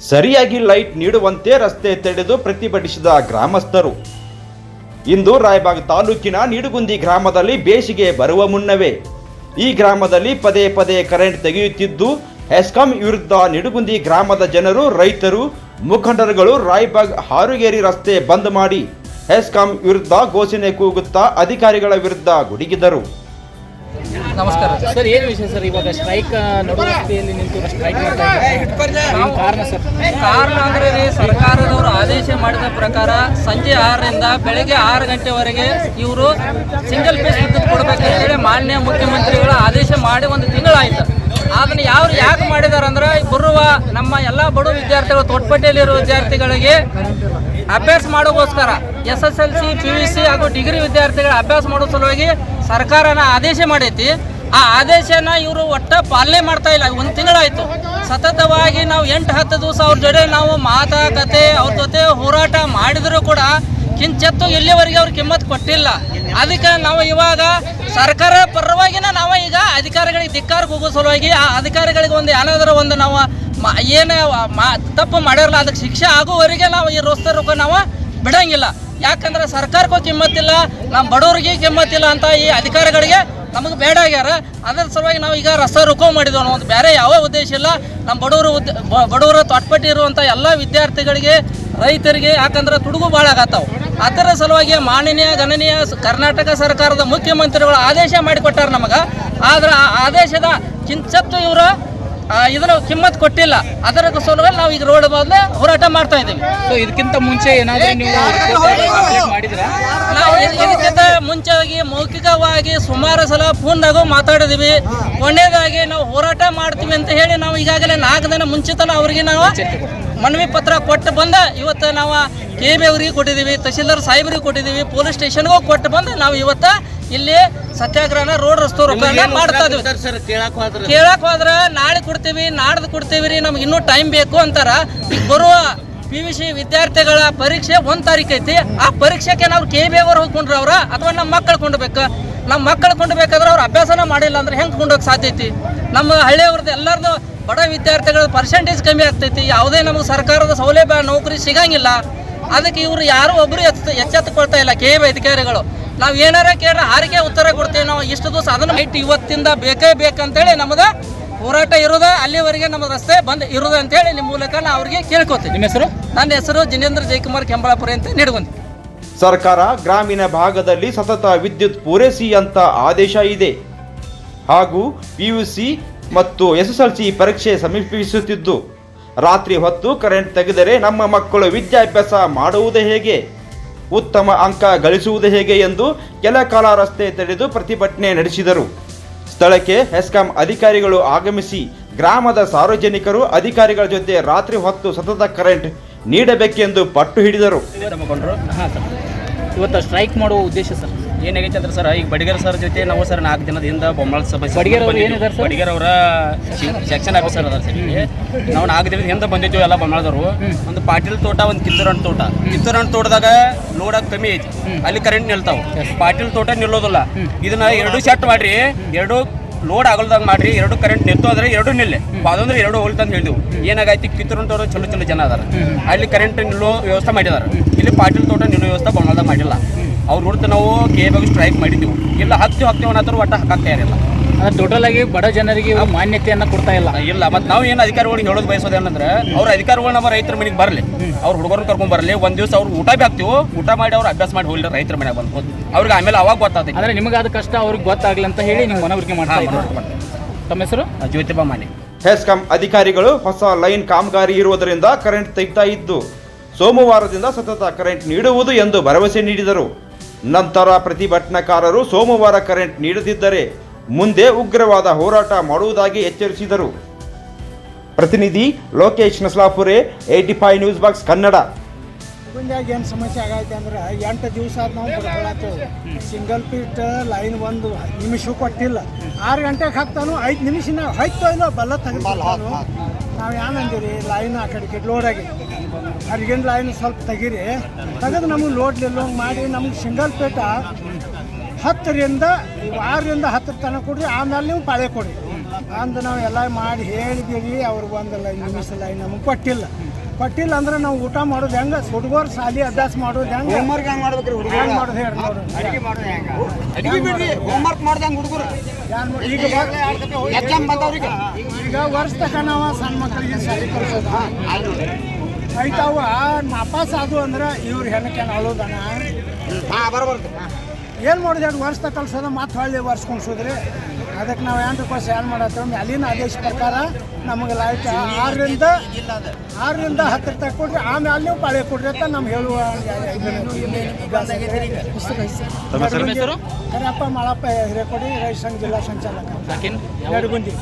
ಸರಿಯಾಗಿ ಲೈಟ್ ನೀಡುವಂತೆ ರಸ್ತೆ ತಡೆದು ಪ್ರತಿಭಟಿಸಿದ ಗ್ರಾಮಸ್ಥರು. ಇಂದು ರಾಯಬಾಗ್ ತಾಲೂಕಿನ ನಿಡುಗುಂದಿ ಗ್ರಾಮದಲ್ಲಿ ಬೇಸಿಗೆ ಬರುವ ಮುನ್ನವೇ, ಈ ಗ್ರಾಮದಲ್ಲಿ ಪದೇ ಪದೇ ಕರೆಂಟ್ ತೆಗೆಯುತ್ತಿದ್ದು ಹೆಸ್ಕಾಂ ವಿರುದ್ಧ ನಿಡುಗುಂದಿ ಗ್ರಾಮದ ಜನರು, ರೈತರು, ಮುಖಂಡರುಗಳು ರಾಯಬಾಗ್ ಹಾರುಗೇರಿ ರಸ್ತೆ ಬಂದ್ ಮಾಡಿ ಹೆಸ್ಕಾಂ ವಿರುದ್ಧ ಘೋಷಣೆ ಕೂಗುತ್ತಾ ಅಧಿಕಾರಿಗಳ ವಿರುದ್ಧ ಗುಡುಗಿದರು. ನಮಸ್ಕಾರ. ಸರ್, ಏನು ವಿಷಯ ಸರ್? ಇವಾಗ ಸ್ಟ್ರೈಕ್ ನಿಂತು ಸ್ಟ್ರೈಕ್ ಕಾರಣ ಸರ್. ಕಾರಣ ಅಂದ್ರೆ ಸರ್ಕಾರದವರು ಆದೇಶ ಮಾಡಿದ ಪ್ರಕಾರ ಸಂಜೆ ಆರರಿಂದ ಬೆಳಗ್ಗೆ ಆರು ಗಂಟೆವರೆಗೆ ಇವರು ಸಿಂಗಲ್ ಪೇಸ್ ವಿದ್ಯುತ್ ಕೊಡ್ಬೇಕಂತೇಳಿ ಮಾನ್ಯ ಮುಖ್ಯಮಂತ್ರಿಗಳ ಆದೇಶ ಮಾಡಿ ಒಂದು ತಿಂಗಳಾಯ್ತು. ಅದನ್ನ ಯಾರು ಯಾಕೆ ಮಾಡಿದಾರಂದ್ರೆ ಬರುವ ನಮ್ಮ ಎಲ್ಲ ಬಡ ವಿದ್ಯಾರ್ಥಿಗಳು ತೊಟ್ಪಟ್ಟಿಯಲ್ಲಿರುವ ವಿದ್ಯಾರ್ಥಿಗಳಿಗೆ ಅಭ್ಯಾಸ ಮಾಡೋಕ್ಕೋಸ್ಕರ S S L C P U C ಹಾಗೂ ಡಿಗ್ರಿ ವಿದ್ಯಾರ್ಥಿಗಳ ಅಭ್ಯಾಸ ಮಾಡೋ ಸಲುವಾಗಿ ಸರ್ಕಾರನ ಆದೇಶ ಮಾಡೈತಿ. ಆ ಆದೇಶನ ಇವರು ಒಟ್ಟ ಪಾಲನೆ ಮಾಡ್ತಾ ಇಲ್ಲ. ಒಂದು ತಿಂಗಳಾಯಿತು. ಸತತವಾಗಿ ನಾವು ಎಂಟು, ಹತ್ತು ದಿವಸ ಅವ್ರ ಜೊತೆ ನಾವು ಮಾತಾಕತೆ ಅವ್ರ ಜೊತೆ ಹೋರಾಟ ಮಾಡಿದರೂ ಕೂಡ ಕಿಂಚತ್ತು ಎಲ್ಲಿವರೆಗೆ ಅವ್ರು ಕಿಮ್ಮತ್ತು ಕೊಟ್ಟಿಲ್ಲ. ಅದಕ್ಕೆ ನಾವು ಇವಾಗ ಸರ್ಕಾರ ಪರವಾಗಿನ ನಾವು ಈಗ ಅಧಿಕಾರಿಗಳಿಗೆ ಧಿಕ್ಕಾರಕ್ಕೆ ಹೋಗೋ ಸಲುವಾಗಿ ಆ ಅಧಿಕಾರಿಗಳಿಗೆ ಒಂದು ಏನಾದರೂ ಒಂದು ನಾವು ಏನು ತಪ್ಪು ಮಾಡಿರಲ್ಲ ಅದಕ್ಕೆ ಶಿಕ್ಷೆ ಆಗುವವರೆಗೆ ನಾವು ಈ ರೋಸ್ತ ರೊಕ್ಕ ನಾವು ಬಿಡಂಗಿಲ್ಲ. ಯಾಕಂದ್ರೆ ಸರ್ಕಾರಕ್ಕೂ ಕಿಮ್ಮತ್ತಿಲ್ಲ ನಮ್ಮ ಬಡವರಿಗೆ ಕಿಮ್ಮತ್ತಿಲ್ಲ ಅಂತ ಈ ಅಧಿಕಾರಿಗಳಿಗೆ ನಮಗೆ ಬೇಡ ಆಗ್ಯಾರ. ಅದರ ಸಲುವಾಗಿ ನಾವು ಈಗ ರಸ್ತೆ ರುಕೋ ಮಾಡಿದ್ವಿ ಒಂದು ಬೇರೆ ಯಾವ ಉದ್ದೇಶ ಇಲ್ಲ. ನಮ್ಮ ಬಡವರು ಉದ್ದ ಬಡವರು ತೊಟ್ಪಟ್ಟಿ ಇರುವಂಥ ಎಲ್ಲ ವಿದ್ಯಾರ್ಥಿಗಳಿಗೆ, ರೈತರಿಗೆ ಯಾಕಂದ್ರೆ ತುಡುಗು ಭಾಳ ಆಗತ್ತಾವು. ಅದರ ಸಲುವಾಗಿ ಮಾನನೀಯ ಗಣನೀಯ ಕರ್ನಾಟಕ ಸರ್ಕಾರದ ಮುಖ್ಯಮಂತ್ರಿಗಳು ಆದೇಶ ಮಾಡಿಕೊಟ್ಟಾರ ನಮಗೆ. ಆದ್ರೆ ಆ, ಆದೇಶದ ಕಿಂಚತ್ತು ಇವರು ಇದನ್ನು ಕಿಮ್ಮತ್ ಕೊಟ್ಟಿಲ್ಲ. ಅದರ ಸಲುವಾಗಿ ನಾವು ಈಗ ರೋಡ್ ಬದಲು ಹೋರಾಟ ಮಾಡ್ತಾ ಇದ್ದೀವಿ. ಸೊ ಇದಕ್ಕಿಂತ ಮುಂಚೆ ಏನಾದರೂ ನೀವು ಮಾಡಿದ್ರಾ ನಾವು ಇದ್- ಇದಕ್ಕಿಂತ ಮುಂಚೆಯಾಗಿ ಮೌಖಿಕವಾಗಿ ಸುಮಾರು ಸಲ ಫೋನ್ದಾಗೂ ಮಾತಾಡಿದೀವಿ. ಕೊನೆಯದಾಗಿ ನಾವು ಹೋರಾಟ ಮಾಡ್ತೀವಿ ಅಂತ ಹೇಳಿ ನಾವು ಈಗಾಗಲೇ ನಾಲ್ಕು ದಿನ ಮುಂಚಿತನ ಅವರಿಗೆ ನಾವು ಮನವಿ ಪತ್ರ ಕೊಟ್ಟು ಬಂದ ಇವತ್ತು ನಾವು ಕೆ ಬಿ ಅವರಿಗೆ ಕೊಟ್ಟಿದ್ದೀವಿ ತಹಶೀಲ್ದಾರ್ ಸಾಹೇಬ್ರಿಗೆ ಕೊಟ್ಟಿದ್ದೀವಿ ಪೊಲೀಸ್ ಸ್ಟೇಷನ್ಗೂ ಕೊಟ್ಟು ಬಂದು ನಾವು ಇವತ್ತು ಇಲ್ಲಿ ಸತ್ಯಾಗ್ರಹನ ರೋಡ್ ರಸ್ತೆ ರೂಪಾಯಿ ಮಾಡ್ತಾ ಇದೀವಿ ಕೇಳಕ್ ಹೋದ್ರ? ನಾಳೆ ಕೊಡ್ತೀವಿ ನಾಡ್ದು ಕೊಡ್ತೀವಿ ರೀ ನಮ್ಗೆ ಇನ್ನೂ ಟೈಮ್ ಬೇಕು ಅಂತಾರ. ಈಗ ಬರುವ ಪಿ ವಿ ಸಿ ವಿದ್ಯಾರ್ಥಿಗಳ ಪರೀಕ್ಷೆ ಒಂದು ತಾರೀಕು ಐತಿ. ಆ ಪರೀಕ್ಷೆಗೆ ನಾವು ಕೆ ಬಿ ಅವ್ರು ಹೋಗ್ಕೊಂಡ್ರ ಅವ್ರ ಅಥವಾ ನಮ್ಮ ಮಕ್ಕಳು ಕೊಂಡ್ಬೇಕು. ನಮ್ಮ ಮಕ್ಕಳು ಕೊಂಡ್ಬೇಕಾದ್ರೆ ಅವ್ರು ಅಭ್ಯಾಸನ ಮಾಡಿಲ್ಲ ಅಂದ್ರೆ ಹೆಂಗೆ ಕೊಂಡೋಗಿ ಸಾಧ್ಯ ಐತಿ? ನಮ್ಮ ಹಳ್ಳಿಯವ್ರದ್ದು ಎಲ್ಲರದು ಬಡ ವಿದ್ಯಾರ್ಥಿಗಳ ಪರ್ಸೆಂಟೇಜ್ ಕಮ್ಮಿ ಆಗ್ತೈತಿ. ಯಾವುದೇ ನಮಗೆ ಸರ್ಕಾರದ ಸೌಲಭ್ಯ ನೌಕರಿ ಸಿಗಂಗಿಲ್ಲ. ಅದಕ್ಕೆ ಇವರು ಯಾರು ಒಬ್ಬರು ಎತ್ತ ಎಚ್ಚೆತ್ತುಕೊಳ್ತಾ ಇಲ್ಲ ಕೆ ಬಿ ಅಧಿಕಾರಿಗಳು. ನಾವು ಏನಾರ ಕೇಳ ಹಾರಿಗೆ ಉತ್ತರ ಕೊಡ್ತೇವೆ. ನಾವು ಇಷ್ಟು ದಿವಸ ಅದನ್ನು ಇಟ್ಟು ಇವತ್ತಿಂದ ಬೇಕೇ ಬೇಕಂತೇಳಿ ನಮ್ದು ಹೋರಾಟ ಇರೋದ ಅಲ್ಲಿವರೆಗೆ ನಮ್ಮ ರಸ್ತೆ ಬಂದ್ ಇರೋದು ಅಂತೇಳಿ ನಿಮ್ಮ ಮೂಲಕ ನಾ ಅವ್ರಿಗೆ ಕೇಳ್ಕೊತೀನಿ. ನಿಮ್ಮ ಹೆಸರು? ನನ್ನ ಹೆಸರು ಜಿನೇಂದ್ರ ಜಯಕುಮಾರ್ ಕೆಂಬಳಾಪುರ ಅಂತ ನೀಡುವಂತೆ ಸರ್ಕಾರ ಗ್ರಾಮೀಣ ಭಾಗದಲ್ಲಿ ಸತತ ವಿದ್ಯುತ್ ಪೂರೈಸಿ ಅಂತ ಆದೇಶ ಇದೆ. ಹಾಗೂ ಪಿಯುಸಿ ಮತ್ತು ಎಸ್ಎಸ್ಎಲ್ಸಿ ಪರೀಕ್ಷೆ ಸಮೀಪಿಸುತ್ತಿದ್ದು, ರಾತ್ರಿ ಹೊತ್ತು ಕರೆಂಟ್ ತೆಗೆದರೆ ನಮ್ಮ ಮಕ್ಕಳು ವಿದ್ಯಾಭ್ಯಾಸ ಮಾಡುವುದು ಹೇಗೆ? ಉತ್ತಮ ಅಂಕ ಗಳಿಸುವುದು ಹೇಗೆ ಎಂದು ಕೆಲ ಕಾಲ ರಸ್ತೆ ತಡೆದು ಪ್ರತಿಭಟನೆ ನಡೆಸಿದರು. ಸ್ಥಳಕ್ಕೆ ಹೆಸ್ಕಾಂ ಅಧಿಕಾರಿಗಳು ಆಗಮಿಸಿ, ಗ್ರಾಮದ ಸಾರ್ವಜನಿಕರು ಅಧಿಕಾರಿಗಳ ಜೊತೆ ರಾತ್ರಿ ಹೊತ್ತು ಸತತ ಕರೆಂಟ್ ನೀಡಬೇಕೆಂದು ಪಟ್ಟು ಹಿಡಿದರು. ಇವತ್ತು ಸ್ಟ್ರೈಕ್ ಮಾಡುವ ಉದ್ದೇಶ ಸರ್. ಏನಾಗೈತೆ ಅಂದ್ರೆ ಸರ್ ಈಗ ಬಡಿಗರ್ ಸರ್ ಜೊತೆ ನಾವು ಸರ್ ನಾಲ್ಕು ದಿನದ ಹಿಂದೆ ಬೊಮ್ಮಳ ಸಭೆ ಬಡಿಗರ್ ಬಡಿಗರ್ ಅವರ ಸೆಕ್ಷನ್ ಆಫೀಸರ್ ಅದಾರ ಸರ್ ನಾವು ನಾಲ್ಕು ದಿನದ ಹಿಂದೆ ಬಂದಿದ್ದೀವಿ ಎಲ್ಲ ಬೊಮ್ಮಳದವರು. ಒಂದು ಪಾಟೀಲ್ ತೋಟ ಒಂದು ಕಿತ್ತೂರಣ್ಣ ತೋಟ. ಕಿತ್ತೂರಣ್ಣ ತೋಟದಾಗ ನೋಡಕ್ ಕಮ್ಮಿ ಐತಿ. ಅಲ್ಲಿ ಕರೆಂಟ್ ನಿಲ್ತಾವ. ಪಾಟೀಲ್ ತೋಟ ನಿಲ್ಲೋದಿಲ್ಲ. ಇದನ್ನ ಎರಡು ಸೆಟ್ ಮಾಡ್ರಿ ಎರಡು ಲೋಡ್ ಆಗಲ್ದಾಗ ಮಾಡ್ರಿ ಎರಡು ಕರೆಂಟ್ ನಿಂತು ಅಂದ್ರೆ ಎರಡು ನಿಲ್ಲೆ. ಅದಂದ್ರೆ ಎರಡು ಹೋಲ್ತ ಅಂತ ಹೇಳಿದ್ವು. ಏನಾಗೈತಿ? ಕಿತ್ತೂರಣ್ಣ ತೋಟ ಚಲೋ ಚಲೋ ಜನ ಅದಾರ. ಅಲ್ಲಿ ಕರೆಂಟ್ ನಿಲ್ಲೋ ವ್ಯವಸ್ಥೆ ಮಾಡಿದಾರ. ಇಲ್ಲಿ ಪಾಟೀಲ್ ತೋಟ ನಿಲ್ಲೋ ವ್ಯವಸ್ಥೆ ಬೊಮ್ಮಳದಾಗ ಮಾಡಿಲ್ಲ. ಅವ್ರ ನೋಡ್ತಾ ನಾವು ಕೆ ಬಗ್ಗೆ ಸ್ಟ್ರೈಕ್ ಮಾಡಿದ್ದೆವು. ಇಲ್ಲ ಹತ್ತಿ ಹತ್ತಿ ಅನ್ನೋದ್ರ ಒಟ್ಟ ಹಾಕಕ್ಕೆ ಇರಲ್ಲ ಅಂದ್ರೆ ಟೋಟಲ್ ಆಗಿ ಬಡ ಜನರಿಗೆ ಮಾನ್ಯತೆಯನ್ನು ಕೊಡ್ತಾ ಇಲ್ಲ. ಇಲ್ಲ ಮತ್ತೆ ನಾವು ಏನು ಅಧಿಕಾರಿಗಳಿಗೆ ಹೇಳೋದು ಬಯಸೋದು ಏನಂದ್ರೆ ಅವ್ರ ಅಧಿಕಾರಿಗಳು ನಮ್ಮ ರೈತರ ಮನೆಗೆ ಬರಲಿ. ಅವ್ರ ಹುಡುಗರು ಕರ್ಕೊಂಡ್ ಬರಲಿ ಒಂದ್ ದಿವಸ ಅವ್ರು ಊಟ ಬಿ ಹಾಕ್ತೀವಿ ಊಟ ಮಾಡಿ ಅವ್ರು ಅಭ್ಯಾಸ ಮಾಡಿ ಹೋಗ್ಲಿ ರೈತರ ಮನೆಗೆ ಬಂದು ಅವ್ರಿಗೆ ಆಮೇಲೆ ಅವಾಗ ಗೊತ್ತಾಗ್ತೈತಿ ಅಂದ್ರೆ ನಿಮಗಾದ ಕಷ್ಟ ಅವ್ರಿಗೆ ಗೊತ್ತಾಗ್ಲಿ ಅಂತ ಹೇಳಿ ನಿಮ್ಮ ಮನವರಿಕೆ ಮಾಡ್ತಾ ತಮ್ಮ ಹೆಸರು? ಜ್ಯೋತಿಬಾ ಮಾನೆ ಹೆಸ್ಕಾಂ ಅಧಿಕಾರಿಗಳು ಹೊಸ ಲೈನ್ ಕಾಮಗಾರಿ ಇರುವುದರಿಂದ ಕರೆಂಟ್ ತೆಗ್ತಾ ಇದ್ದು ಸೋಮವಾರದಿಂದ ಸತತ ಕರೆಂಟ್ ನೀಡುವುದು ಎಂದು ಭರವಸೆ ನೀಡಿದರು. ನಂತರ ಪ್ರತಿಭಟನಾಕಾರರು ಸೋಮವಾರ ಕರೆಂಟ್ ನೀಡದಿದ್ದರೆ ಮುಂದೆ ಉಗ್ರವಾದ ಹೋರಾಟ ಮಾಡುವುದಾಗಿ ಎಚ್ಚರಿಸಿದರು. ಪ್ರತಿನಿಧಿ Lokesh Naslapure, eighty five news box Kannada. ಗುಂಡ್ಯಾಗ ಏನು ಸಮಸ್ಯೆ ಆಗೈತೆ ಅಂದ್ರೆ ಎಂಟು ದಿವಸ ನಾವು ಬಡ್ಕೊಳತ್ತೇವೆ. ಸಿಂಗಲ್ ಪೀಟ್ ಲೈನ್ ಒಂದು ನಿಮಿಷ ಕೊಟ್ಟಿಲ್ಲ. ಆರು ಗಂಟೆಗೆ ಹಾಕ್ತಾನು, ಐದು ನಿಮಿಷನ ಹೈತೋ ಇಲ್ಲೋ, ಬಲ್ಲ ತೆಗೆದು ನಾವು ಏನಂದಿರಿ ಲೈನ್ ಆ ಕಡೆ ಲೋಡ್ ಅರ್ಗಿನ ಲೈನ್ ಸ್ವಲ್ಪ ತೆಗೀರಿ. ತೆಗೆದು ನಮಗೆ ಲೋಡ್ ನಿಲ್ಲೋಂಗೆ ಮಾಡಿ ನಮ್ಗೆ ಸಿಂಗಲ್ ಪೇಟ ಹತ್ತರಿಂದ ಆರರಿಂದ ಹತ್ತರ ತನಕ ಕೊಡ್ರಿ ಆಮೇಲೆ ನೀವು ಪಾಳೆ ಕೊಡಿ ಅಂದ ನಾವು ಎಲ್ಲ ಮಾಡಿ ಹೇಳಿದ್ದೀವಿ ಅವ್ರಿಗೆ ಒಂದು ಲೈನ್ ನಿಮಿಷ ಲೈನ್ ನಮಗೆ ಕೊಟ್ಟಿಲ್ಲ. ಕೊಟ್ಟಿಲ್ಲ ಅಂದ್ರೆ ನಾವು ಊಟ ಮಾಡೋದು ಹೆಂಗೆ? ಹುಡುಗರು ಶಾಲಿ ಅಭ್ಯಾಸ ಮಾಡೋದು ಹೆಂಗೆ? ಹೋಮ್ವರ್ಕ್ ಹೆಂಗ್ ಹುಡುಗರು? ಮಾಡೋದು ಹೇಳಿ ನೋಡು ಅಡಿಗೆ ಮಾಡೋದು ಹೆಂಗೆ? ಅಡಿಗೆ ಬಿಡ್ರಿ ಹೋಮ್ವರ್ಕ್ ಮಾಡ್ದಂಗೆ ಹುಡುಗರು? ಈಗ ಈಗ ವರ್ಷ ತಕ ನಾವು ಸಣ್ಣ ಮಕ್ಕಳಿಗೆ ಶಾಲೆ ಕಳ್ಸೋದು. ಆಯ್ತಾವ ನಾಪಾಸ್ ಅದು ಅಂದ್ರೆ ಇವ್ರು ಹೆಣ್ಣಕ್ಕೆ ಅಳೋದನ? ಏನು ಮಾಡೋದು ಎರಡು ವರ್ಷ ಕಲ್ಸೋದ ಮತ್ತೆ ಹೊಳ್ಳಿ ವರ್ಷ ಕುಣಿಸಿದ್ರಿ. ಅದಕ್ಕೆ ನಾವು ಏನು ರಿಕ್ವೆಸ್ಟ್ ಏನು ಮಾಡತ್ತೇವೆ ಮ್ಯಾಲಿನ ಆದೇಶ ಪ್ರಕಾರ ನಮಗೆ ಲೈಟ್ ಆರರಿಂದ ಆರರಿಂದ ಹತ್ತರ ತಗ ಕೊಡ್ರಿ ಆಮೇಲೆ ನೀವು ಪಾಳೆ ಕೊಡ್ರಿ ಅಂತ ನಮ್ಗೆ ಹೇಳುವ ಕರಪ್ಪ ಮಾಳಪ್ಪ ಹಿರೇಕೊಡಿ ರೈತ ಸಂಘ ಜಿಲ್ಲಾ ಸಂಚಾಲಕ. ನಡಗುಂದಿ